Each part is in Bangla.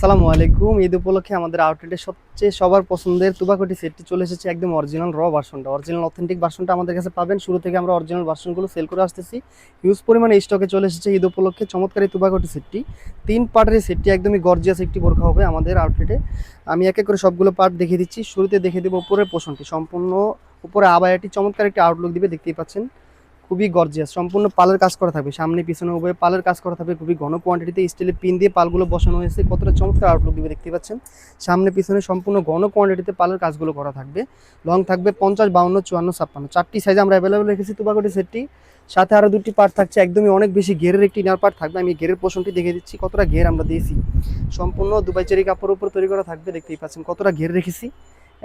আসসালামু আলাইকুম। ঈদ উপলক্ষে আমাদের আউটলেটের সবচেয়ে সবার পছন্দের তুবাকটি সেটটি চলে এসেছে একদম অরিজিনাল র ভার্সনটা অরিজিনাল অথেন্টিক ভার্সনটা আমাদের কাছে পাবেন। শুরু থেকে আমরা অরিজিনাল ভার্সনগুলো সেল করে আসতেছি। হিউজ পরিমাণে স্টকে চলে এসেছে ঈদ উপলক্ষে চমৎকার তুবাকটি সেটটি। তিন পার্টের সেটটি একদমই গর্জিয়াস একটি বোরখা হবে আমাদের আউটলেটে আমি এক এক করে সবগুলো পার্ট দেখিয়ে দিচ্ছি। শুরুতে দেখে দেবো উপরের পোষণটি সম্পূর্ণ উপরে আবায়াটি চমৎকার একটি আউটলুক দিবে, দেখতেই পাচ্ছেন। খুবই গর্জিয়াস সম্পূর্ণ পালের কাজ করা থাকবে। সামনে পিছনে উভয় পালের কাজ করা থাকবে। খুবই ঘন কোয়ান্টিটিতে স্টিলের পিন দিয়ে পালগুলো বসানো হয়েছে। কতটা চমৎকার আউটলুক দিবে দেখতে পাচ্ছেন? সামনে পিছনে সম্পূর্ণ ঘন কোয়ান্টিটিতে পালের কাজগুলো করা থাকবে। লং থাকবে পঞ্চাশ, বাউন্ন, চুয়ান্ন, ছাপ্পান্ন। চারটি সাইজ আমরা অ্যাভেলেবেল রেখেছি তুবাকটি সেটটি সাথে আরও দুটি পার্ট থাকছে। একদমই অনেক বেশি ঘেরের একটি ইনার পার্ট থাকবে। আমি ঘেরের পোষণটি দেখে দিচ্ছি। কতটা ঘের আমরা দিয়েছি। সম্পূর্ণ দুবাই চেরি কাপড়ের উপর তৈরি করা থাকবে। দেখতেই পাচ্ছেন কতটা ঘের রেখেছি।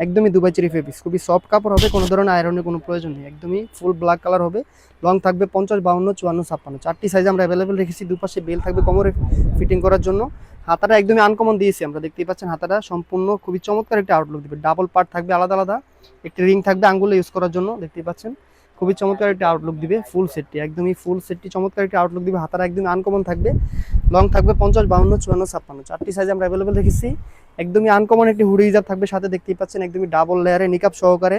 একদমই দুবাই চেরি ফেব্রিক্স খুবই সফট কাপড় হবে, কোনো ধরনের আয়রনের কোনো প্রয়োজন নেই। একদমই ফুল ব্ল্যাক কালার হবে। লং থাকবে পঞ্চাশ, বাউন্ন, চুয়ান্ন, ছাপ্পান্ন। চারটি সাইজ আমরা অ্যাভেলেবেল রেখেছি। দুপাশে বেল থাকবে কোমরে ফিটিং করার জন্য। হাতাটা একদমই আনকমন দিয়েছি আমরা। দেখতেই পাচ্ছেন হাতাটা সম্পূর্ণ খুবই চমৎকার একটা আউটলুক দিবে। ডাবল পার্ট থাকবে আলাদা আলাদা। একটি রিং থাকবে আঙ্গুলে ইউজ করার জন্য, দেখতেই পাচ্ছেন। খুবই চমৎকার একটা আউটলুক দিবে ফুল সেটটি একদমই ফুল সেটটি চমৎকার একটা আউটলুক দিবে। হাতাটা একদমই আনকমন থাকবে। লং থাকবে পঞ্চাশ, বাউন্ন, চুয়ান্ন, ছাপ্পান্ন। চারটি সাইজ আমরা অ্যাভেলেবেল রেখেছি। একদমই আনকমন একটি হুডি হিজাব থাকবে সাথে, দেখতেই পাচ্ছেন, একদমই ডাবল লেয়ারে নিকাপ সহকারে।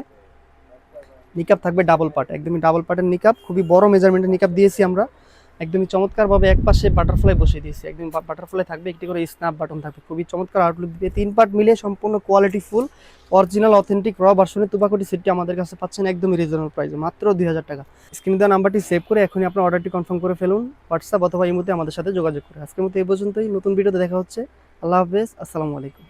নিকাপ থাকবে ডাবল পার্ট একদমই ডাবল পার্টের নিকাপ খুবই বড় মেজারমেন্টের নিকাপ দিয়েছি আমরা। একদমই চমৎকারভাবে এক পাশে বাটারফ্লাই বসিয়ে দিয়েছি। একদম বাটারফ্লাই থাকবে, একটি করে স্ন্যাপ বাটন থাকবে। খুবই চমৎকার আউটলুক দিবে তিন পার্ট মিলে সম্পূর্ণ কোয়ালিটি ফুল অরিজিনাল অথেন্টিক র ভার্সনের তুবাকুটি সেটটি আমাদের কাছে পাচ্ছেন একদমই রিজনেবল প্রাইসে মাত্র দুই হাজার টাকা। স্ক্রিনে দেওয়া নাম্বারটি সেভ করে এখনই আপনার অর্ডারটি কনফার্ম করে ফেলুন হোয়াটসঅ্যাপ অথবা এই মুহূর্তে আমাদের সাথে যোগাযোগ করে। আজকের মতো এই পর্যন্তই, নতুন ভিডিওতে দেখা হচ্ছে। আল্লাহ হাফেজ, আসসালামু আলাইকুম।